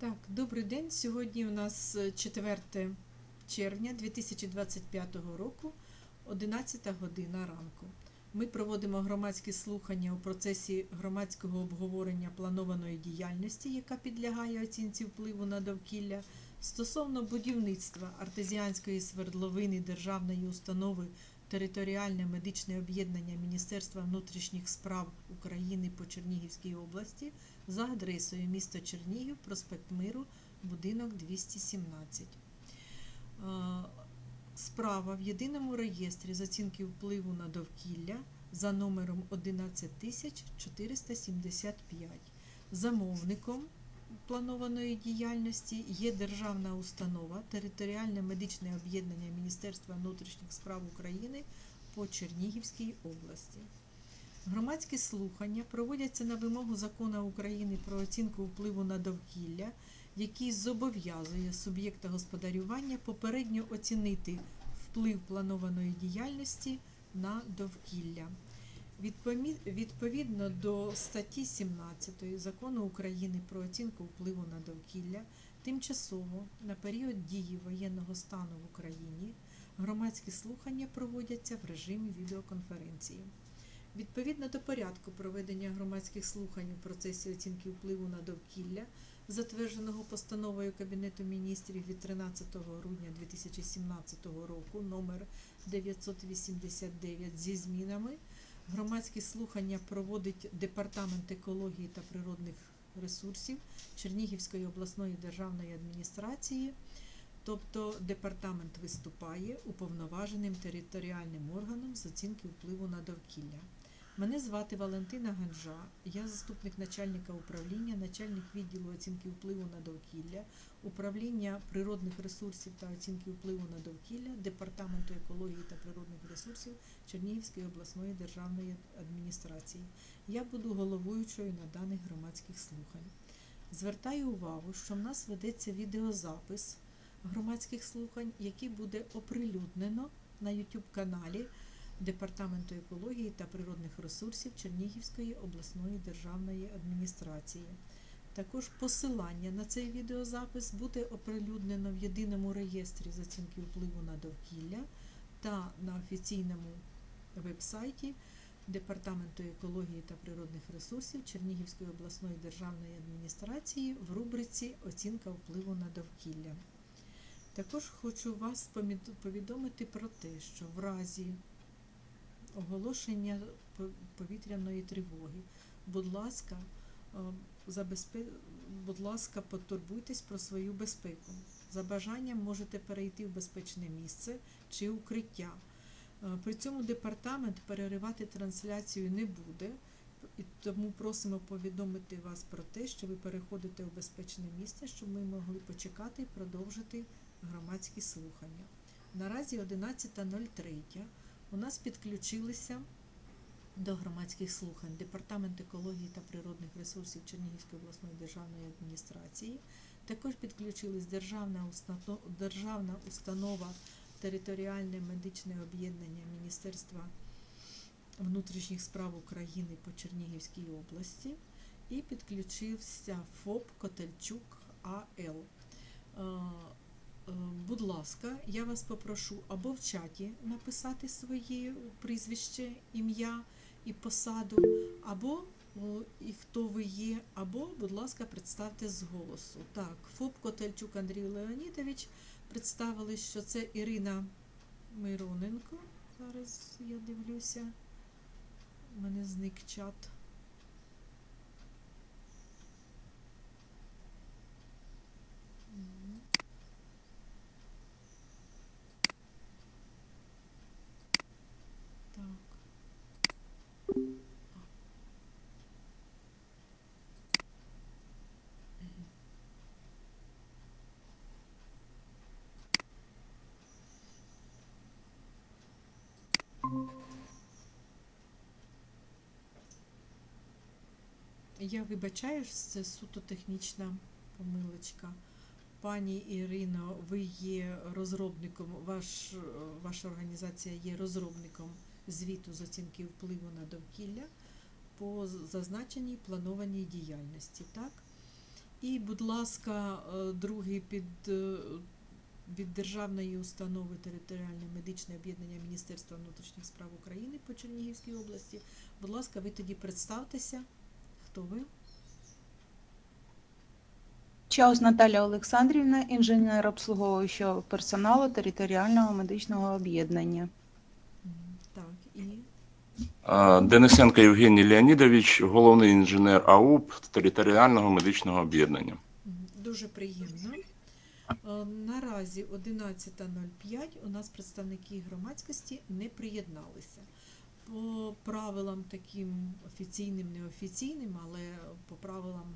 Так, добрий день. Сьогодні у нас е, 4 червня 2025 року, 11 година ранку. Ми проводимо громадські слухання у процесі громадського обговорення планованої діяльності, яка підлягає оцінці впливу на довкілля, стосовно будівництва артезіанської свердловини державної установи Територіальне медичне об'єднання Міністерства внутрішніх справ України по Чернігівській області за адресою місто Чернігів, проспект Миру, будинок 217. Е, Справа в єдиному реєстрі з оцінки впливу на довкілля за номером 11475. Замовником планованої діяльності є державна установа Територіальне медичне об'єднання Міністерства внутрішніх справ України по Чернігівській області. Громадські слухання проводяться на вимогу закону України про оцінку впливу на довкілля, який зобов'язує суб'єкта господарювання попередньо оцінити вплив планованої діяльності на довкілля. Відповідно до статті 17 закону України про оцінку впливу на довкілля, тимчасово на період дії воєнного стану в Україні громадські слухання проводяться в режимі відеоконференції. Відповідно до порядку проведення громадських слухань у процесі оцінки впливу на довкілля, затвердженого постановою Кабінету міністрів від 13 грудня 2017 року номер 989 зі змінами, громадські слухання проводить Департамент екології та природних ресурсів Чернігівської обласної державної адміністрації. Тобто департамент виступає уповноваженим територіальним органом з оцінки впливу на довкілля. Мене звати Валентина Ганжа, я заступник начальника управління, начальник відділу оцінки впливу на довкілля, управління природних ресурсів та оцінки впливу на довкілля Департаменту екології та природних ресурсів Чернігівської обласної державної адміністрації. Я буду головуючою на даних громадських слухань. Звертаю увагу, що в нас ведеться відеозапис громадських слухань, який буде оприлюднено на YouTube каналі Департаменту екології та природних ресурсів Чернігівської обласної державної адміністрації. Також посилання на цей відеозапис буде оприлюднено в єдиному реєстрі з оцінки впливу на довкілля та на офіційному веб-сайті Департаменту екології та природних ресурсів Чернігівської обласної державної адміністрації в рубриці Оцінка впливу на довкілля. Також хочу вас повідомити про те, що в разі оголошення по- повітряної тривоги, будь ласка, е, забезпе... будь ласка, потурбуйтесь про свою безпеку. За бажанням можете перейти в безпечне місце чи укриття. Е, При цьому департамент переривати трансляцію не буде, і тому просимо повідомити вас про те, що ви переходите в безпечне місце, щоб ми могли почекати і продовжити громадські слухання. Наразі 11.03 у нас підключилися до громадських слухань Департамент екології та природних ресурсів Чернігівської обласної державної адміністрації. Також підключились Державна установа, Державна установа Територіальне медичне об'єднання Міністерства внутрішніх справ України по Чернігівській області і підключився ФОП Котельчук АЛ. Е, Будь ласка, я вас попрошу або в чаті написати своє прізвище, ім'я і посаду, або і хто ви є, або, будь ласка, представте з голосу. Так, ФОП Котельчук Андрій Леонідович представили, що це Ірина Мироненко. Зараз я дивлюся. У мене зник чат. Я вибачаю, що це суто технічна помилочка. Пані Ірино, ви є розробником, ваш, ваша організація є розробником звіту з оцінки впливу на довкілля по зазначеній планованій діяльності, так? І, будь ласка, е, другий під е, від Державної установи територіальне медичне об'єднання Міністерства внутрішніх справ України по Чернігівській області. Будь ласка, ви тоді представтеся. Хто ви? Чаус Наталя Олександрівна, інженер обслуговуючого персоналу територіального медичного об'єднання. Так, і Денисенко Євгеній Леонідович, головний інженер АУП територіального медичного об'єднання. Дуже приємно. Е, Наразі 11.05 у нас представники громадськості не приєдналися. По правилам таким офіційним, неофіційним, але по правилам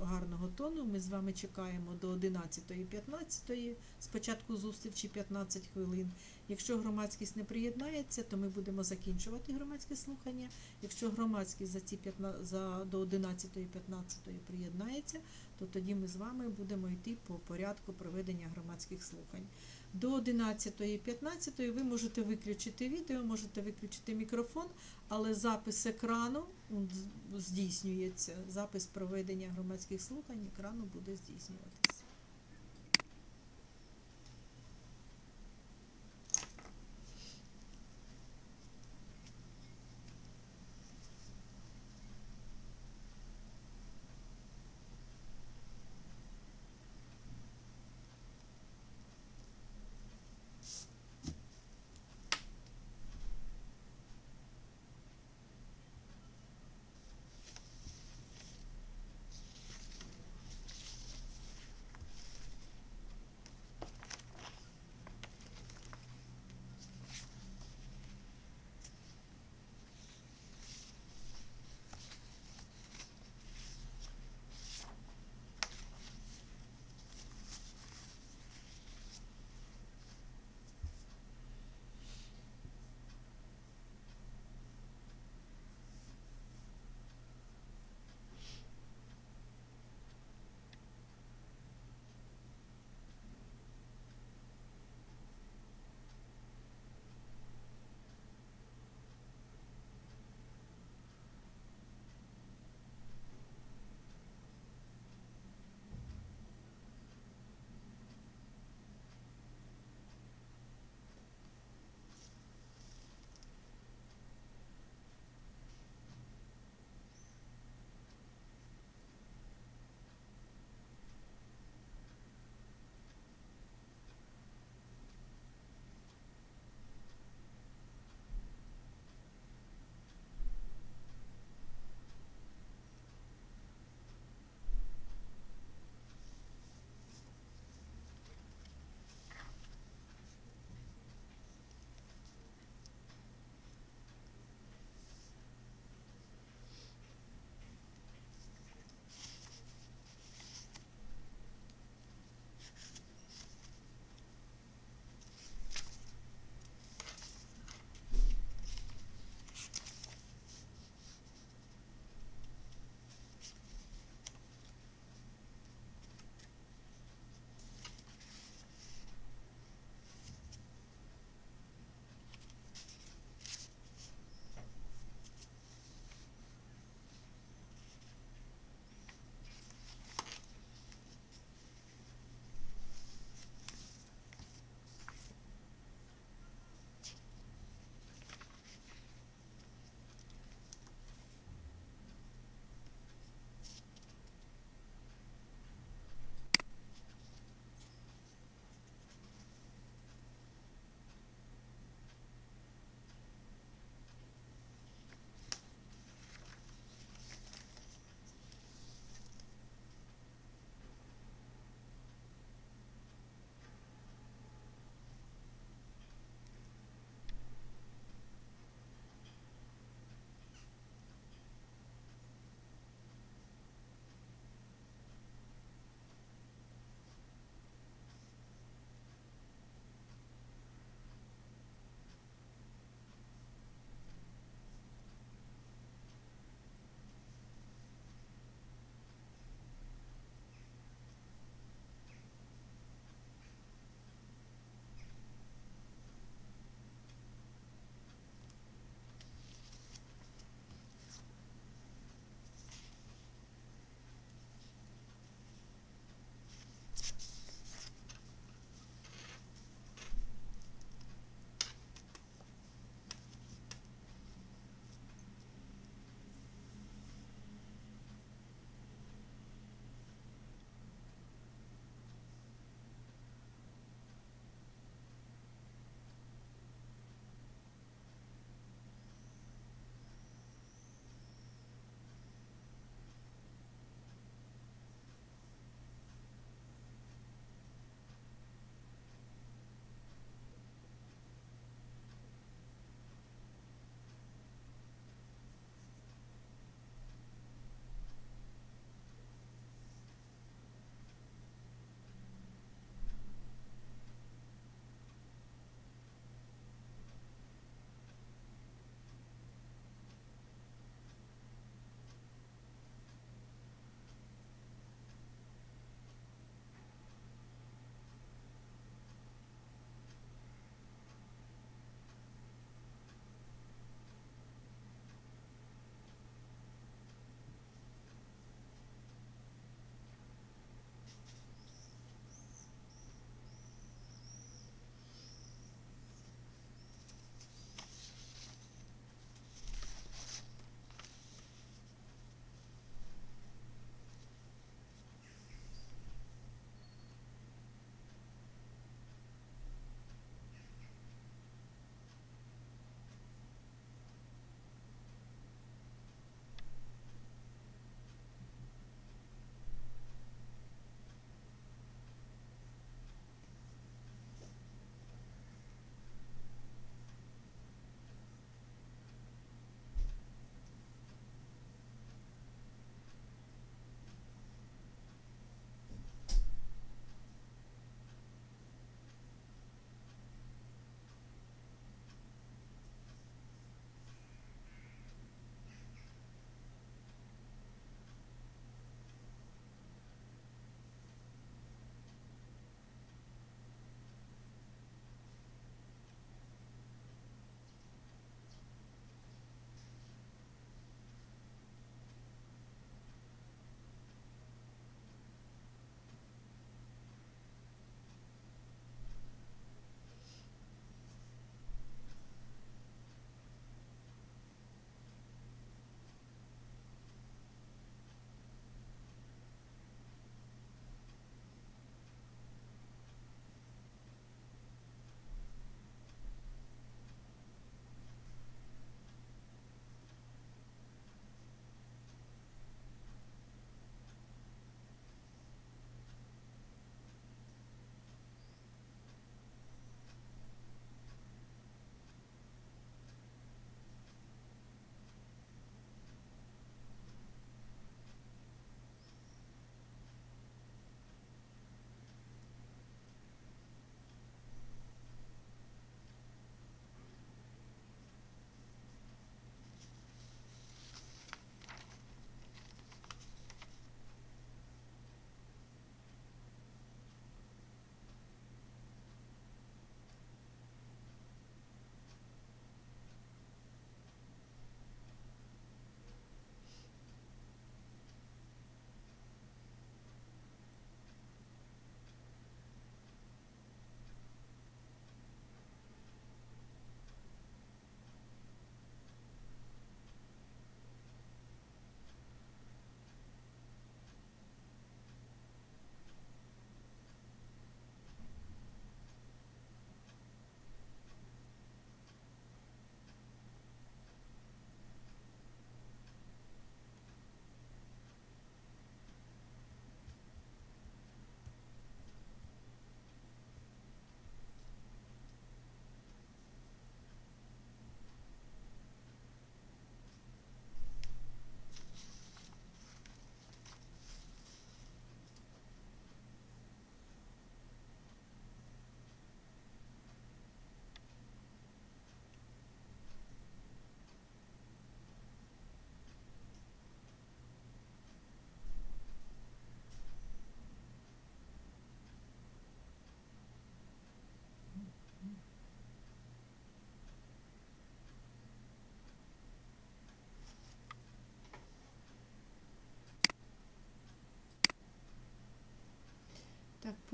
гарного тону ми з вами чекаємо до 11.15, спочатку зустрічі 15 хвилин. Якщо громадськість не приєднається, то ми будемо закінчувати громадське слухання. Якщо громадськість за ці 15, за, до 11.15 приєднається, то тоді ми з вами будемо йти по порядку проведення громадських слухань. До 11.15 ви можете виключити відео, можете виключити мікрофон, але запис екрану здійснюється. Запис проведення громадських слухань екрану буде здійснюватися.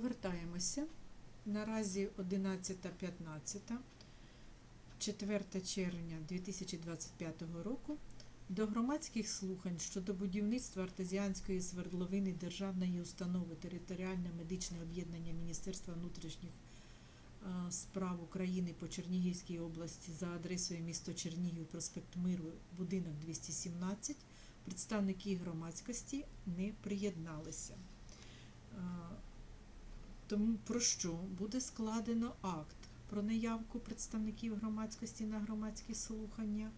Повертаємося. Наразі 11.15, 4 червня 2025 року до громадських слухань щодо будівництва артезіанської свердловини Державної установи територіальне медичне об'єднання Міністерства внутрішніх е, справ України по Чернігівській області за адресою місто Чернігів, проспект Миру, будинок 217, представники громадськості не приєдналися. Тому про що буде складено акт про наявку представників громадськості на громадські слухання.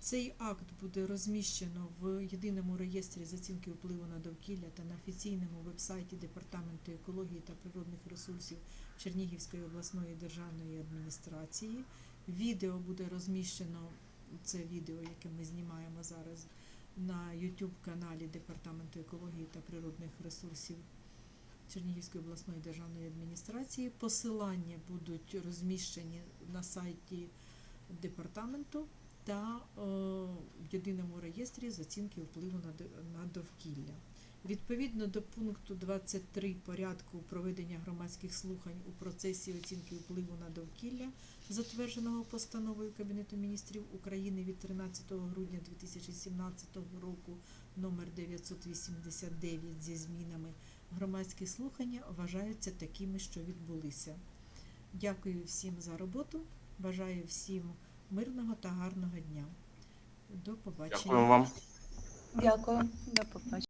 Цей акт буде розміщено в єдиному реєстрі з оцінки впливу на довкілля та на офіційному вебсайті Департаменту екології та природних ресурсів Чернігівської обласної державної адміністрації. Відео буде розміщено, це відео, яке ми знімаємо зараз, на YouTube каналі Департаменту екології та природних ресурсів Чернігівської обласної державної адміністрації. Посилання будуть розміщені на сайті департаменту та е, в єдиному реєстрі з оцінки впливу на, довкілля. Відповідно до пункту 23 порядку проведення громадських слухань у процесі оцінки впливу на довкілля, затвердженого постановою Кабінету міністрів України від 13 грудня 2017 року номер 989 зі змінами, громадські слухання вважаються такими, що відбулися. Дякую всім за роботу. Бажаю всім мирного та гарного дня. До побачення. Дякую вам. Дякую. До побачення.